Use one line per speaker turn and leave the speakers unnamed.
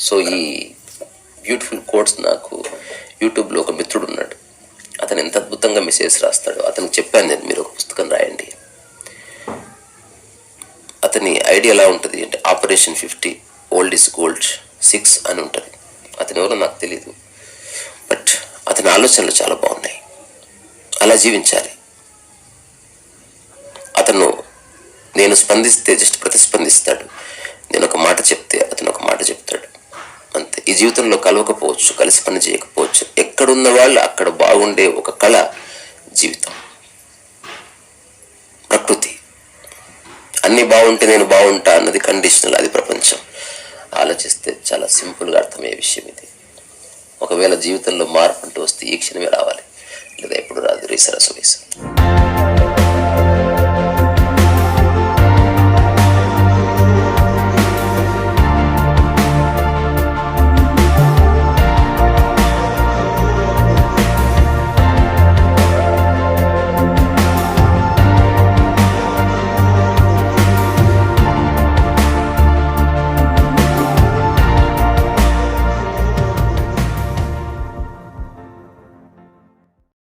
So ఈ beautiful quotes నాకు యూట్యూబ్లో ఒక మిత్రుడు ఉన్నాడు. అతను ఎంత అద్భుతంగా మెసేజ్ రాస్తాడు అతనికి చెప్పాను నేను మీరు ఒక పుస్తకం రాయండి. అతని ఐడియా ఎలా ఉంటుంది అంటే operation fifty old is gold six అని ఉంటుంది. అతను ఎవరో నాకు తెలియదు బట్ అతని ఆలోచనలు చాలా బాగున్నాయి. అలా జీవించాలి. అతను నేను స్పందిస్తే జస్ట్ ప్రతిస్పందిస్తాడు నేను ఒక మాట చెప్తే అతను ఒక మాట చెప్తాడు అంతే ఈ జీవితంలో కలవకపోవచ్చు కలిసి పని చేయకపోవచ్చు. ఎక్కడున్న వాళ్ళు అక్కడ బాగుండే ఒక కళ జీవితం. ప్రకృతి. అన్నీ బాగుంటే నేను బాగుంటా అన్నది కండిషనల్ అది ప్రపంచం. ఆలోచిస్తే చాలా సింపుల్గా అర్థమయ్యే విషయం ఇది. ఒకవేళ జీవితంలో మార్పు అంటూ వస్తే ఈ క్షణమే రావాలి. లేదా ఎప్పుడు రాదు రీసరసు వయసు.